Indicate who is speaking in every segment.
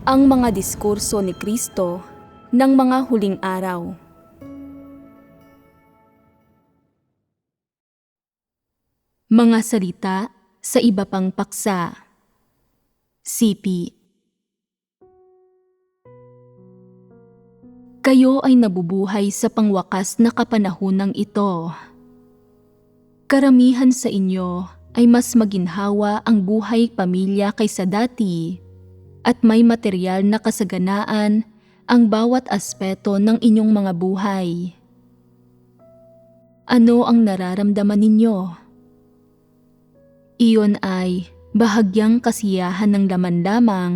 Speaker 1: ang mga diskurso ni Kristo ng mga huling araw. Mga salita sa iba pang paksa. Sipi Kayo ay nabubuhay sa pangwakas na kapanahunang ito. Karamihan sa inyo ay mas maginhawa ang buhay pamilya kaysa dati at may material na kasaganaan ang bawat aspeto ng inyong mga buhay. Ano ang nararamdaman ninyo? Iyon ay bahagyang kasiyahan ng laman lamang,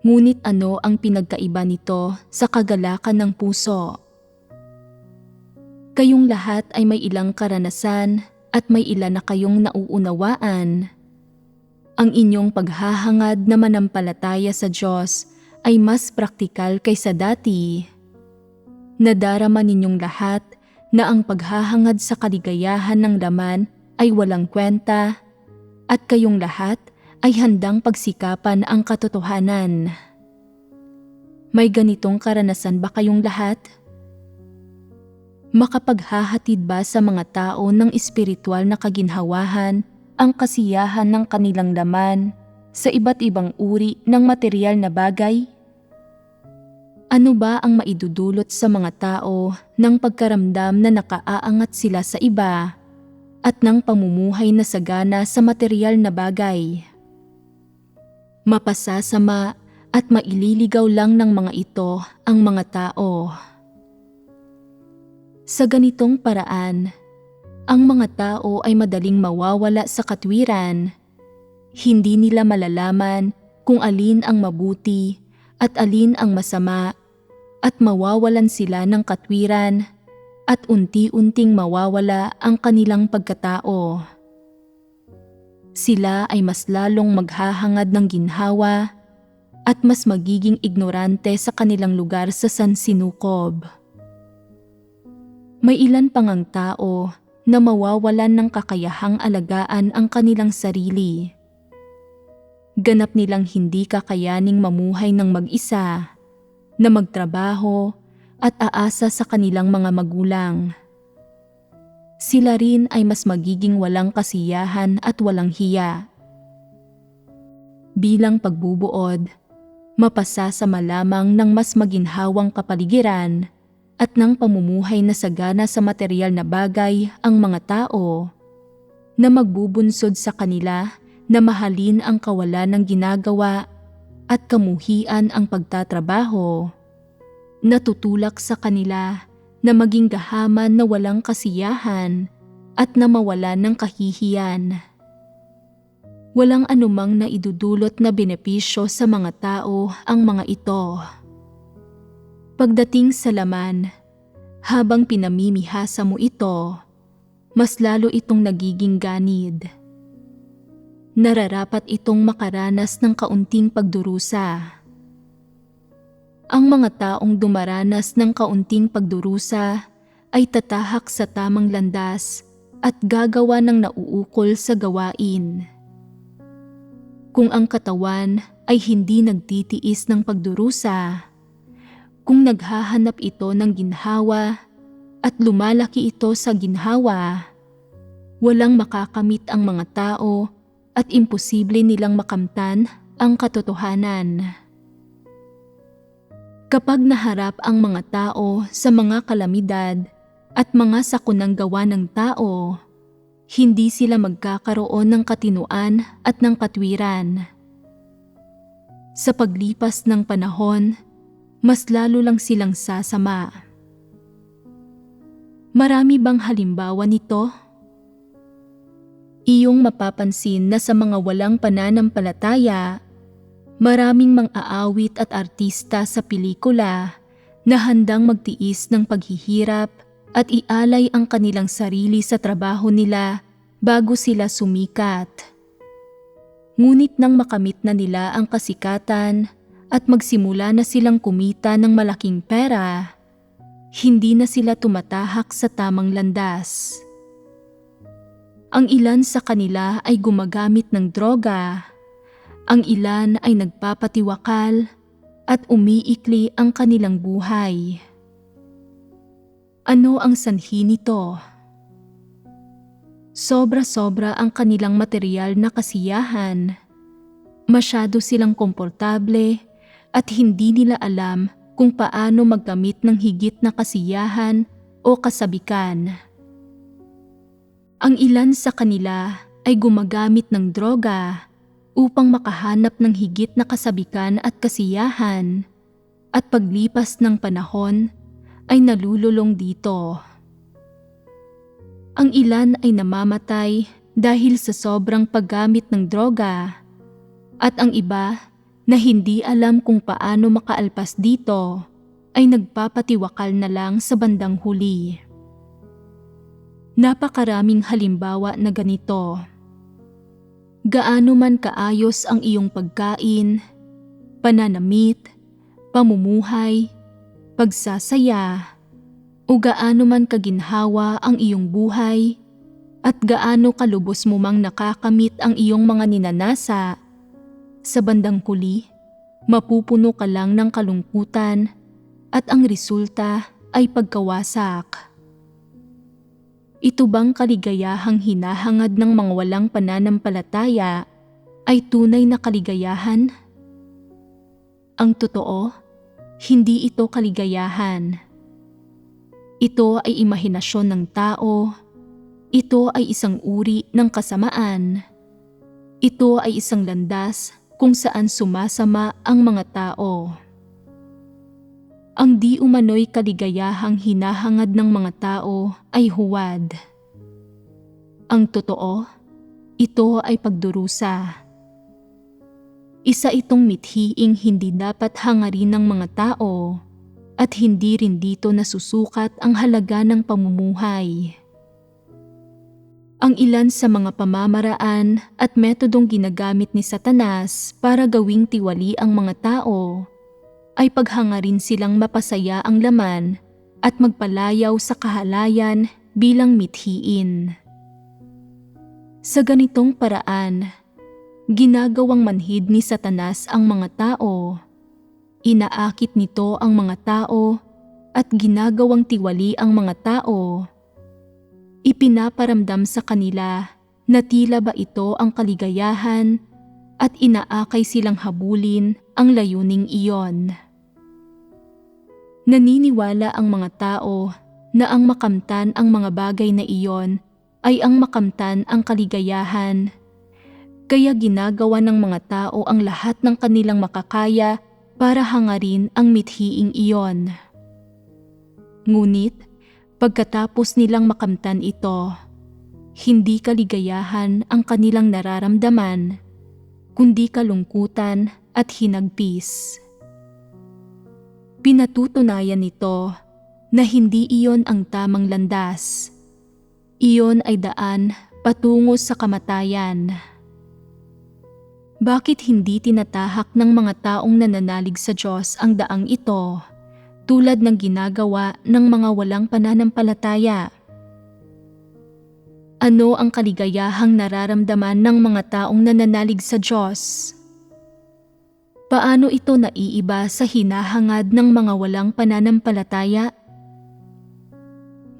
Speaker 1: ngunit ano ang pinagkaiba nito sa kagalakan ng puso? Kayong lahat ay may ilang karanasan at may ilan na kayong nauunawaan. Ang inyong paghahangad na manampalataya sa Diyos ay mas praktikal kaysa dati. Nadarama ninyong lahat na ang paghahangad sa kaligayahan ng laman ay walang kwenta at kayong lahat ay handang pagsikapan ang katotohanan. May ganitong karanasan ba kayong lahat? Makapaghahatid ba sa mga tao ng espiritual na kaginhawahan ang kasiyahan ng kanilang laman sa iba't ibang uri ng material na bagay? Ano ba ang maidudulot sa mga tao ng pagkaramdam na nakaaangat sila sa iba at ng pamumuhay na sagana sa material na bagay? Mapasasama at maililigaw lang ng mga ito ang mga tao. Sa ganitong paraan, ang mga tao ay madaling mawawala sa katwiran. Hindi nila malalaman kung alin ang mabuti at alin ang masama at mawawalan sila ng katwiran at unti-unting mawawala ang kanilang pagkatao. Sila ay mas lalong maghahangad ng ginhawa at mas magiging ignorante sa kanilang lugar sa sansinukob. May ilan pang ang tao na mawawalan ng kakayahang alagaan ang kanilang sarili. Ganap nilang hindi kakayaning mamuhay ng mag-isa, na magtrabaho at aasa sa kanilang mga magulang. Sila rin ay mas magiging walang kasiyahan at walang hiya. Bilang pagbubuod, mapasasama lamang ng mas maginhawang kapaligiran at ng pamumuhay na sagana sa material na bagay ang mga tao na magbubunsod sa kanila na mahalin ang kawalan ng ginagawa at kamuhian ang pagtatrabaho. Natutulak sa kanila na maging gahaman na walang kasiyahan at na mawalan ng kahihiyan. Walang anumang naidudulot na benepisyo sa mga tao ang mga ito. Pagdating sa laman, habang pinamimihasa mo ito, mas lalo itong nagiging ganid. Nararapat itong makaranas ng kaunting pagdurusa. Ang mga taong dumaranas ng kaunting pagdurusa ay tatahak sa tamang landas at gagawa ng nauukol sa gawain. Kung ang katawan ay hindi nagtitiis ng pagdurusa, kung naghahanap ito ng ginhawa at lumalaki ito sa ginhawa, walang makakamit ang mga tao at imposible nilang makamtan ang katotohanan. Kapag naharap ang mga tao sa mga kalamidad at mga sakunang gawa ng tao, hindi sila magkakaroon ng katinuan at ng katwiran. Sa paglipas ng panahon, mas lalo lang silang sasama. Marami bang halimbawa nito? Iyong mapapansin na sa mga walang pananampalataya, maraming mang-aawit at artista sa pelikula na handang magtiis ng paghihirap at ialay ang kanilang sarili sa trabaho nila bago sila sumikat. Ngunit nang makamit na nila ang kasikatan, at magsimula na silang kumita ng malaking pera, hindi na sila tumatahak sa tamang landas. Ang ilan sa kanila ay gumagamit ng droga, ang ilan ay nagpapatiwakal at umiikli ang kanilang buhay. Ano ang sanhi nito? Sobra-sobra ang kanilang material na kasiyahan. Masyado silang komportable at hindi nila alam kung paano maggamit ng higit na kasiyahan o kasabikan. Ang ilan sa kanila ay gumagamit ng droga upang makahanap ng higit na kasabikan at kasiyahan at paglipas ng panahon ay nalululong dito. Ang ilan ay namamatay dahil sa sobrang paggamit ng droga at ang iba na hindi alam kung paano makaalpas dito ay nagpapatiwakal na lang sa bandang huli. Napakaraming halimbawa na ganito. Gaano man kaayos ang iyong pagkain, pananamit, pamumuhay, pagsasaya, o gaano man kaginhawa ang iyong buhay at gaano kalubos mo mang nakakamit ang iyong mga ninanasa, sa bandang huli, mapupuno ka lang ng kalungkutan at ang resulta ay pagkawasak. Ito bang kaligayahang hinahangad ng mga walang pananampalataya ay tunay na kaligayahan? Ang totoo, hindi ito kaligayahan. Ito ay imahinasyon ng tao. Ito ay isang uri ng kasamaan. Ito ay isang landas kung saan sumasama ang mga tao. Ang di umano'y kaligayahang hinahangad ng mga tao ay huwad. Ang totoo, ito ay pagdurusa. Isa itong mithiing hindi dapat hangarin ng mga tao at hindi rin dito nasusukat ang halaga ng pamumuhay. Ang ilan sa mga pamamaraan at metodong ginagamit ni Satanas para gawing tiwali ang mga tao ay paghangarin silang mapasaya ang laman at magpalayaw sa kahalayan bilang mithiin. Sa ganitong paraan, ginagawang manhid ni Satanas ang mga tao Inaakit nito ang mga tao at ginagawang tiwali ang mga tao. Ipinaparamdam sa kanila na tila ba ito ang kaligayahan at inaakay silang habulin ang layuning iyon. Naniniwala ang mga tao na ang makamtan ang mga bagay na iyon ay ang makamtan ang kaligayahan. Kaya ginagawa ng mga tao ang lahat ng kanilang makakaya para hangarin ang mithiing iyon. Ngunit, pagkatapos nilang makamtan ito, hindi kaligayahan ang kanilang nararamdaman, kundi kalungkutan at hinagpis. Pinatutunayan nito na hindi iyon ang tamang landas. Iyon ay daan patungo sa kamatayan. Bakit hindi tinatahak ng mga taong nananalig sa Diyos ang daang ito tulad ng ginagawa ng mga walang pananampalataya? Ano ang kaligayahang nararamdaman ng mga taong nananalig sa Diyos? Paano ito naiiba sa hinahangad ng mga walang pananampalataya?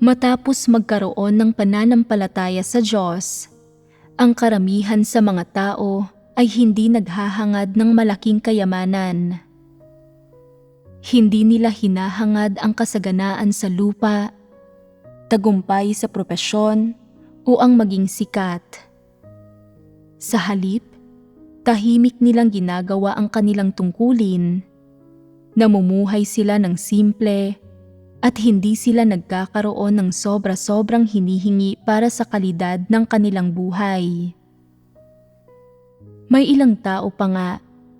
Speaker 1: Matapos magkaroon ng pananampalataya sa Diyos, ang karamihan sa mga tao ay hindi naghahangad ng malaking kayamanan. Hindi nila hinahangad ang kasaganaan sa lupa, tagumpay sa propesyon, o ang maging sikat. Sa halip, tahimik nilang ginagawa ang kanilang tungkulin. Namumuhay sila ng simple at hindi sila nagkakaroon ng sobra-sobrang hinihingi para sa kalidad ng kanilang buhay. May ilang tao pa nga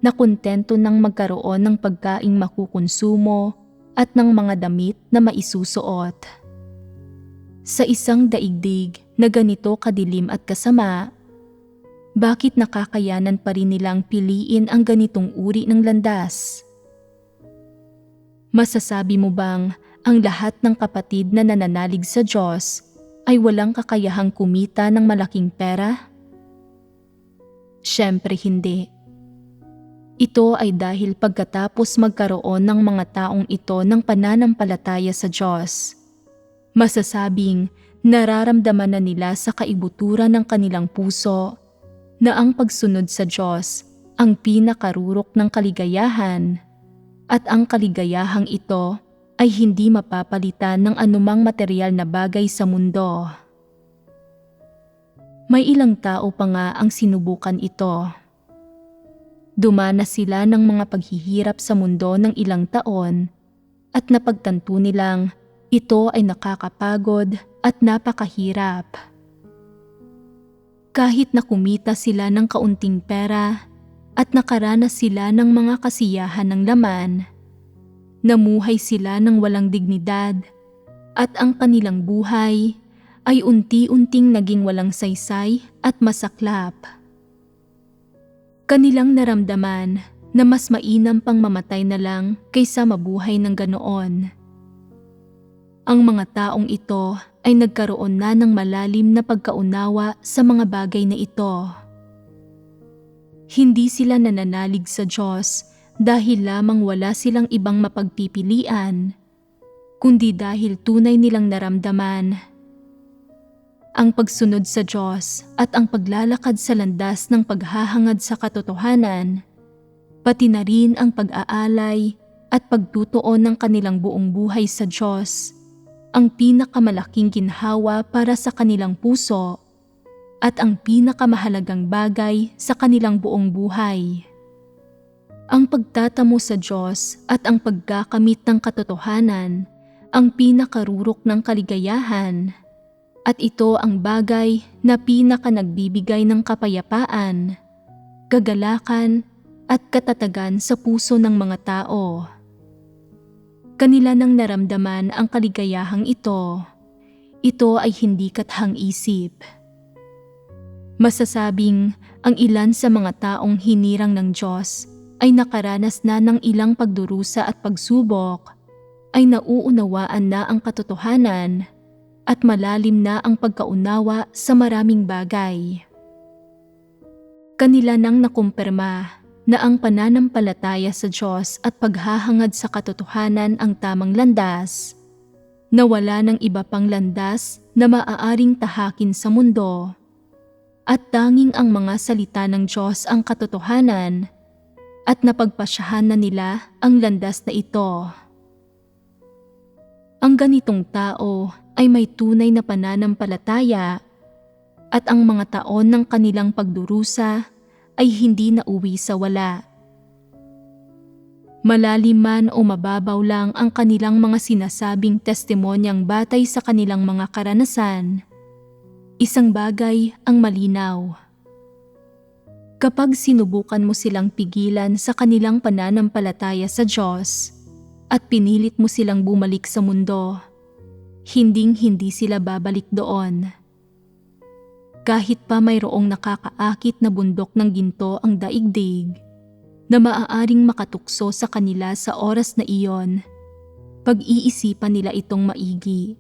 Speaker 1: na kontento nang magkaroon ng pagkaing makukonsumo at ng mga damit na maisusuot. Sa isang daigdig na ganito kadilim at kasama, bakit nakakayanan pa rin nilang piliin ang ganitong uri ng landas? Masasabi mo bang ang lahat ng kapatid na nananalig sa Diyos ay walang kakayahang kumita ng malaking pera? Siyempre hindi. Ito ay dahil pagkatapos magkaroon ng mga taong ito ng pananampalataya sa Diyos. Masasabing nararamdaman na nila sa kaibuturan ng kanilang puso na ang pagsunod sa Diyos ang pinakarurok ng kaligayahan at ang kaligayahang ito ay hindi mapapalitan ng anumang material na bagay sa mundo. May ilang tao pa nga ang sinubukan ito. Dumanas sila ng mga paghihirap sa mundo ng ilang taon at napagtanto nilang ito ay nakakapagod at napakahirap. Kahit na kumita sila ng kaunting pera at nakaranas sila ng mga kasiyahan ng laman, namuhay sila ng walang dignidad at ang kanilang buhay ay unti-unting naging walang saysay at masaklap. Kanilang naramdaman na mas mainam pang mamatay na lang kaysa mabuhay ng ganoon. Ang mga taong ito ay nagkaroon na ng malalim na pagkaunawa sa mga bagay na ito. Hindi sila nananalig sa Diyos dahil lamang wala silang ibang mapagpipilian, kundi dahil tunay nilang naramdaman ang pagsunod sa Diyos at ang paglalakad sa landas ng paghahangad sa katotohanan, pati na rin ang pag-aalay at pagtutuon ng kanilang buong buhay sa Diyos, ang pinakamalaking ginhawa para sa kanilang puso at ang pinakamahalagang bagay sa kanilang buong buhay. Ang pagtatamo sa Diyos at ang pagkakamit ng katotohanan ang pinakarurok ng kaligayahan at ito ang bagay na pinaka nagbibigay ng kapayapaan, kagalakan at katatagan sa puso ng mga tao. Kanila nang naramdaman ang kaligayahang ito, ito ay hindi kathang isip. Masasabing ang ilan sa mga taong hinirang ng Diyos ay nakaranas na ng ilang pagdurusa at pagsubok, ay nauunawaan na ang katotohanan at malalim na ang pagkaunawa sa maraming bagay. Kanila nang nakumpirma na ang pananampalataya sa Diyos at paghahangad sa katotohanan ang tamang landas, na wala ng iba pang landas na maaaring tahakin sa mundo, at tanging ang mga salita ng Diyos ang katotohanan, at napagpasyahan na nila ang landas na ito. Ang ganitong tao ay may tunay na pananampalataya at ang mga taon ng kanilang pagdurusa ay hindi nauwi sa wala. Malalim man o mababaw lang ang kanilang mga sinasabing testimonyang batay sa kanilang mga karanasan, isang bagay ang malinaw. Kapag sinubukan mo silang pigilan sa kanilang pananampalataya sa Diyos at pinilit mo silang bumalik sa mundo, hinding-hindi sila babalik doon. Kahit pa mayroong nakakaakit na bundok ng ginto ang daigdig, na maaaring makatukso sa kanila sa oras na iyon, pag-iisipan nila itong maigi.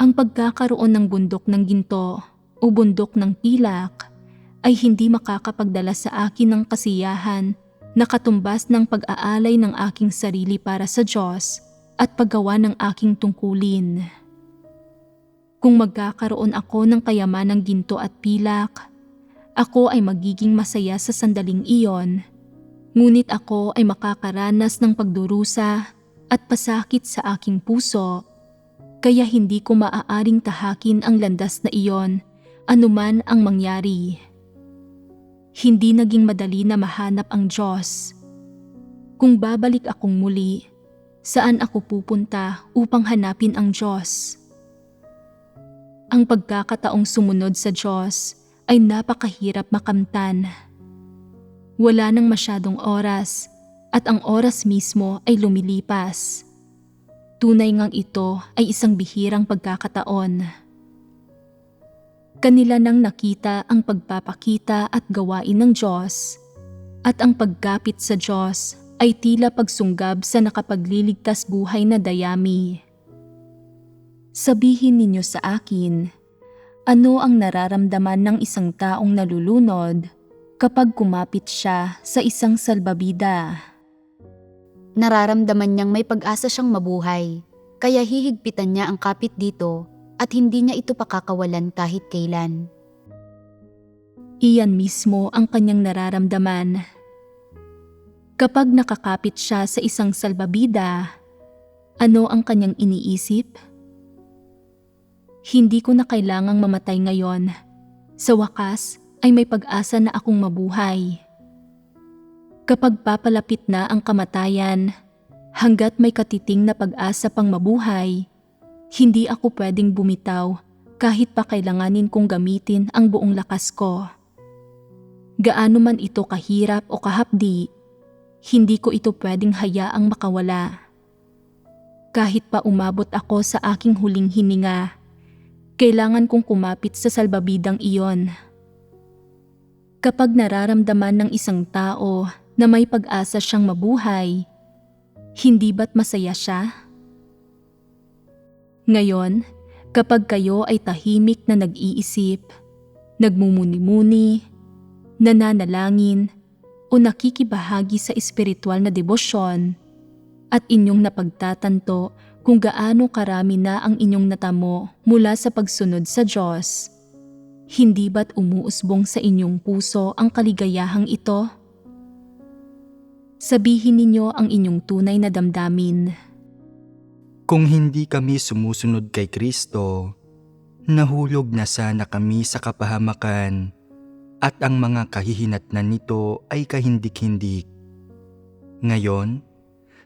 Speaker 1: Ang pagkakaroon ng bundok ng ginto o bundok ng pilak ay hindi makakapagdala sa akin ng kasiyahan na katumbas ng pag-aalay ng aking sarili para sa Diyos at paggawa ng aking tungkulin. Kung magkakaroon ako ng kayamanang ginto at pilak, ako ay magiging masaya sa sandaling iyon, ngunit ako ay makakaranas ng pagdurusa at pasakit sa aking puso, kaya hindi ko maaaring tahakin ang landas na iyon anuman ang mangyari. Hindi naging madali na mahanap ang Diyos. Kung babalik akong muli, saan ako pupunta upang hanapin ang Diyos. Ang pagkakataong sumunod sa Diyos ay napakahirap makamtan. Wala nang masyadong oras at ang oras mismo ay lumilipas. Tunay ngang ito ay isang bihirang pagkakataon. Kanila nang nakita ang pagpapakita at gawain ng Diyos at ang pagkapit sa Diyos ay tila pagsunggab sa nakapagliligtas buhay na dayami. Sabihin ninyo sa akin, ano ang nararamdaman ng isang taong nalulunod kapag kumapit siya sa isang salbabida.
Speaker 2: Nararamdaman niyang may pag-asa siyang mabuhay, kaya hihigpitan niya ang kapit dito at hindi niya ito pakakawalan kahit kailan.
Speaker 1: Iyan mismo ang kanyang nararamdaman. Kapag nakakapit siya sa isang salbabida, ano ang kanyang iniisip? Hindi ko na kailangang mamatay ngayon. Sa wakas ay may pag-asa na akong mabuhay. Kapag papalapit na ang kamatayan, hanggat may katiting na pag-asa pang mabuhay, hindi ako pwedeng bumitaw kahit pa kailanganin kong gamitin ang buong lakas ko. Gaano man ito kahirap o kahapdi, hindi ko ito pwedeng hayaang makawala. Kahit pa umabot ako sa aking huling hininga, kailangan kong kumapit sa salbabidang iyon. Kapag nararamdaman ng isang tao na may pag-asa siyang mabuhay, hindi ba't masaya siya? Ngayon, kapag kayo ay tahimik na nag-iisip, nagmumuni-muni, nananalangin, o nakikibahagi sa espiritual na debosyon, at inyong napagtatanto kung gaano karami na ang inyong natamo mula sa pagsunod sa Diyos, hindi ba't umuusbong sa inyong puso ang kaligayahang ito? Sabihin ninyo ang inyong tunay na damdamin.
Speaker 3: Kung hindi kami sumusunod kay Kristo, nahulog na sana kami sa kapahamakan at ang mga kahihinatnan nito ay kahindik-hindik. Ngayon,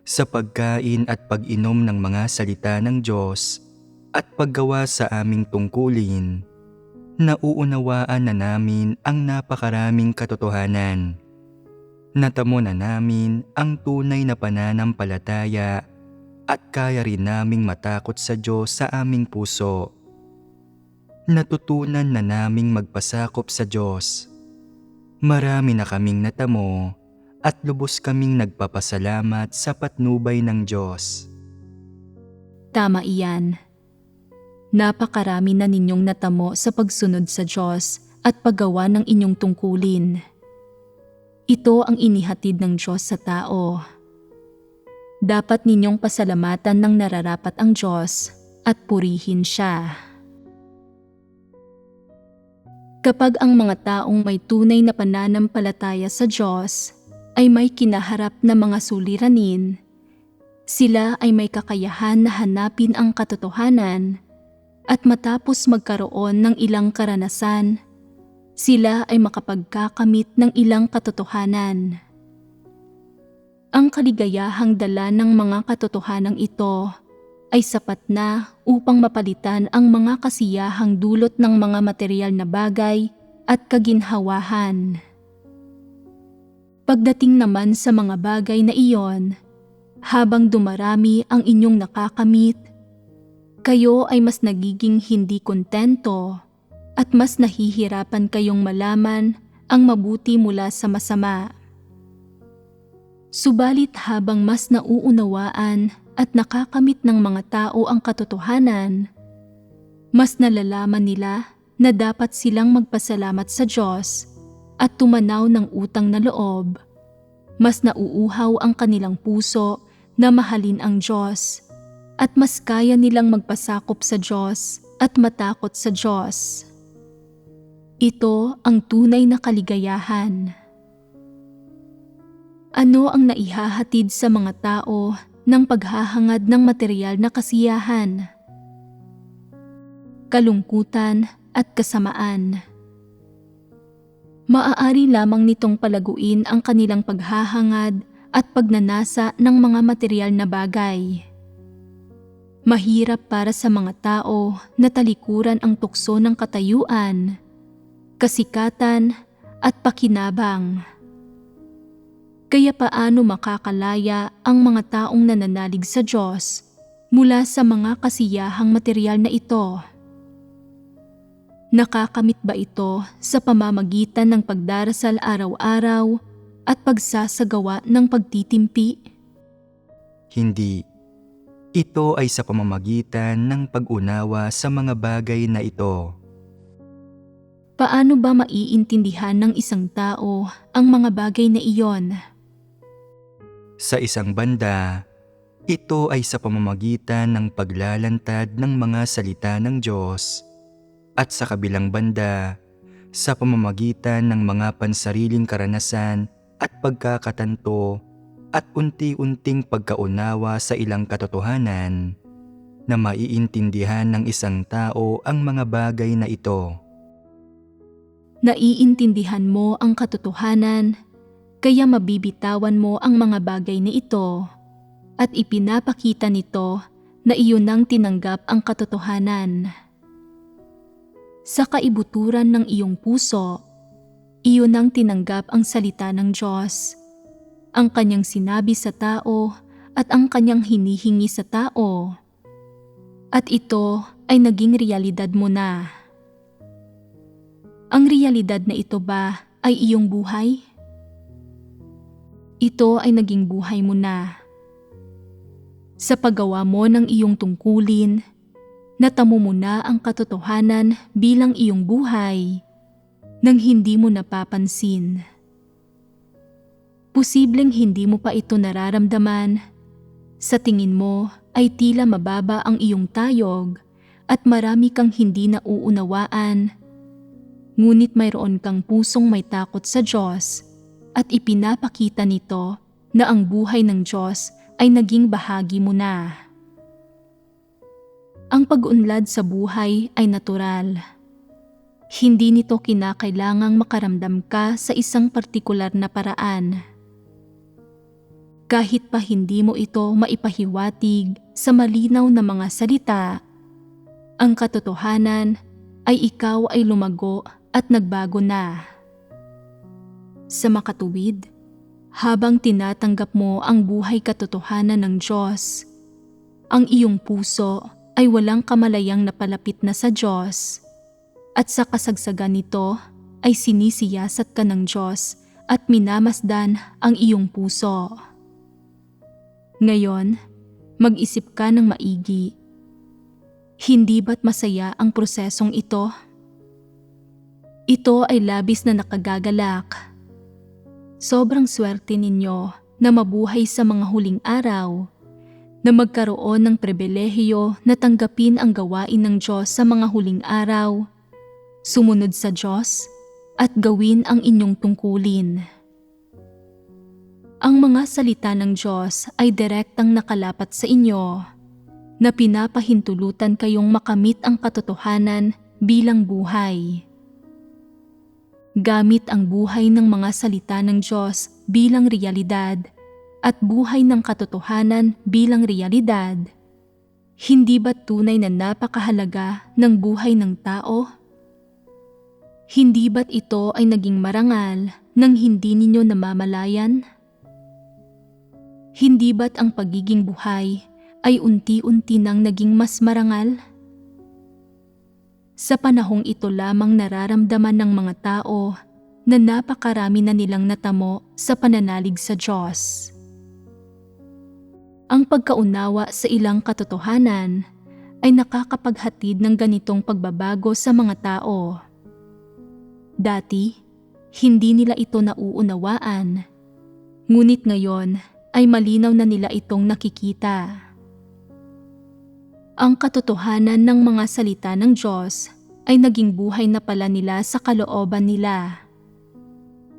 Speaker 3: sa pagkain at pag-inom ng mga salita ng Diyos at paggawa sa aming tungkulin, nauunawaan na namin ang napakaraming katotohanan. Natamo na namin ang tunay na pananampalataya at kaya rin naming matakot sa Diyos sa aming puso. Natutunan na naming magpasakop sa Diyos. Marami na kaming natamo at lubos kaming nagpapasalamat sa patnubay ng Diyos.
Speaker 1: Tama iyan. Napakarami na ninyong natamo sa pagsunod sa Diyos at paggawa ng inyong tungkulin. Ito ang inihatid ng Diyos sa tao. Dapat ninyong pasalamatan ng nararapat ang Diyos at purihin siya. Kapag ang mga taong may tunay na pananampalataya sa Diyos ay may kinaharap na mga suliranin, sila ay may kakayahan na hanapin ang katotohanan at matapos magkaroon ng ilang karanasan, sila ay makapagkakamit ng ilang katotohanan. Ang kaligayahang dala ng mga katotohanang ito ay sapat na upang mapalitan ang mga kasiyahang dulot ng mga material na bagay at kaginhawahan. Pagdating naman sa mga bagay na iyon, habang dumarami ang inyong nakakamit, kayo ay mas nagiging hindi kontento at mas nahihirapan kayong malaman ang mabuti mula sa masama. Subalit habang mas nauunawaan at nakakamit ng mga tao ang katotohanan, mas nalalaman nila na dapat silang magpasalamat sa Diyos at tumanaw ng utang na loob. Mas nauuhaw ang kanilang puso na mahalin ang Diyos at mas kaya nilang magpasakop sa Diyos at matakot sa Diyos. Ito ang tunay na kaligayahan. Ano ang naihahatid sa mga tao ng paghahangad ng material na kasiyahan? Kalungkutan at kasamaan. Maaari lamang nitong palaguin ang kanilang paghahangad at pagnanasa ng mga material na bagay. Mahirap para sa mga tao na talikuran ang tukso ng katayuan, kasikatan at pakinabang. Kaya paano makakalaya ang mga taong nananalig sa Diyos mula sa mga kasiyahang material na ito? Nakakamit ba ito sa pamamagitan ng pagdarasal araw-araw at pagsasagawa ng pagtitimpi?
Speaker 3: Hindi. Ito ay sa pamamagitan ng pag-unawa sa mga bagay na ito.
Speaker 1: Paano ba maiintindihan ng isang tao ang mga bagay na iyon?
Speaker 3: Sa isang banda, ito ay sa pamamagitan ng paglalantad ng mga salita ng Diyos at sa kabilang banda, sa pamamagitan ng mga pansariling karanasan at pagkakatanto at unti-unting pagkaunawa sa ilang katotohanan na maiintindihan ng isang tao ang mga bagay na ito.
Speaker 1: Naiintindihan mo ang katotohanan, kaya mabibitawan mo ang mga bagay na ito at ipinapakita nito na iyon nang tinanggap ang katotohanan. Sa kaibuturan ng iyong puso, iyon nang tinanggap ang salita ng Diyos, ang kanyang sinabi sa tao at ang kanyang hinihingi sa tao. At ito ay naging realidad mo na. Ang realidad na ito ba ay iyong buhay? Ito ay naging buhay mo na. Sa paggawa mo ng iyong tungkulin, natamo mo na ang katotohanan bilang iyong buhay nang hindi mo napapansin. Posibleng hindi mo pa ito nararamdaman. Sa tingin mo ay tila mababa ang iyong tayog at marami kang hindi nauunawaan ngunit mayroon kang pusong may takot sa Diyos at ipinapakita nito na ang buhay ng Diyos ay naging bahagi mo na. Ang pag-unlad sa buhay ay natural. Hindi nito kinakailangang makaramdam ka sa isang partikular na paraan. Kahit pa hindi mo ito maipahiwatig sa malinaw na mga salita, ang katotohanan ay ikaw ay lumago at nagbago na. Sa makatuwid, habang tinatanggap mo ang buhay katotohanan ng Diyos, ang iyong puso ay walang kamalayang napalapit na sa Diyos at sa kasagsagan nito ay sinisiyasat ka ng Diyos at minamasdan ang iyong puso. Ngayon, mag-isip ka ng maigi. Hindi ba't masaya ang prosesong ito? Ito ay labis na nakagagalak. Sobrang swerte ninyo na mabuhay sa mga huling araw, na magkaroon ng pribilehiyo na tanggapin ang gawain ng Diyos sa mga huling araw, sumunod sa Diyos, at gawin ang inyong tungkulin. Ang mga salita ng Diyos ay direktang nakalapat sa inyo, na pinapahintulutan kayong makamit ang katotohanan bilang buhay gamit ang buhay ng mga salita ng Diyos bilang realidad at buhay ng katotohanan bilang realidad. Hindi ba tunay na napakahalaga ng buhay ng tao? Hindi ba't ito ay naging marangal nang hindi ninyo namamalayan? Hindi ba't ang pagiging buhay ay unti-unti nang naging mas marangal? Sa panahong ito lamang nararamdaman ng mga tao na napakarami na nilang natamo sa pananalig sa Diyos. Ang pagkaunawa sa ilang katotohanan ay nakakapaghatid ng ganitong pagbabago sa mga tao. Dati, hindi nila ito nauunawaan, ngunit ngayon ay malinaw na nila itong nakikita. Ang katotohanan ng mga salita ng Diyos ay naging buhay na pala nila sa kalooban nila.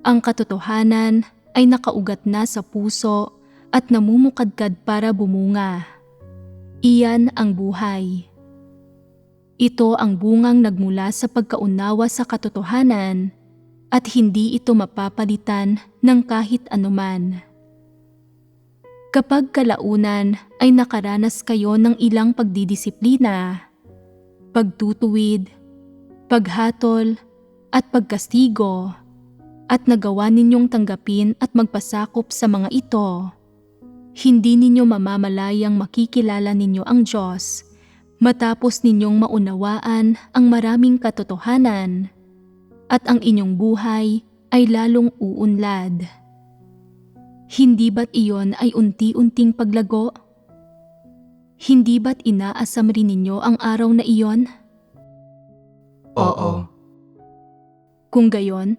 Speaker 1: Ang katotohanan ay nakaugat na sa puso at namumukadkad para bumunga. Iyan ang buhay. Ito ang bungang nagmula sa pagkaunawa sa katotohanan at hindi ito mapapalitan ng kahit anuman. Kapag kalaunan ay nakaranas kayo ng ilang pagdidisiplina, pagtutuwid, paghatol, at pagkastigo, at nagawa ninyong tanggapin at magpasakop sa mga ito, hindi ninyo mamamalayang makikilala ninyo ang Diyos matapos ninyong maunawaan ang maraming katotohanan at ang inyong buhay ay lalong uunlad. Hindi ba't iyon ay unti-unting paglago? Hindi ba't inaasam rin ninyo ang araw na iyon?
Speaker 3: Oo.
Speaker 1: Kung gayon,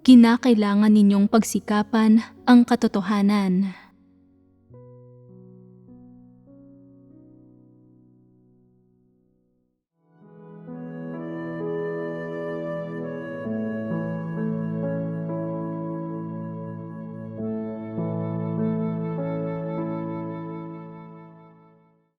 Speaker 1: kinakailangan ninyong pagsikapan ang katotohanan.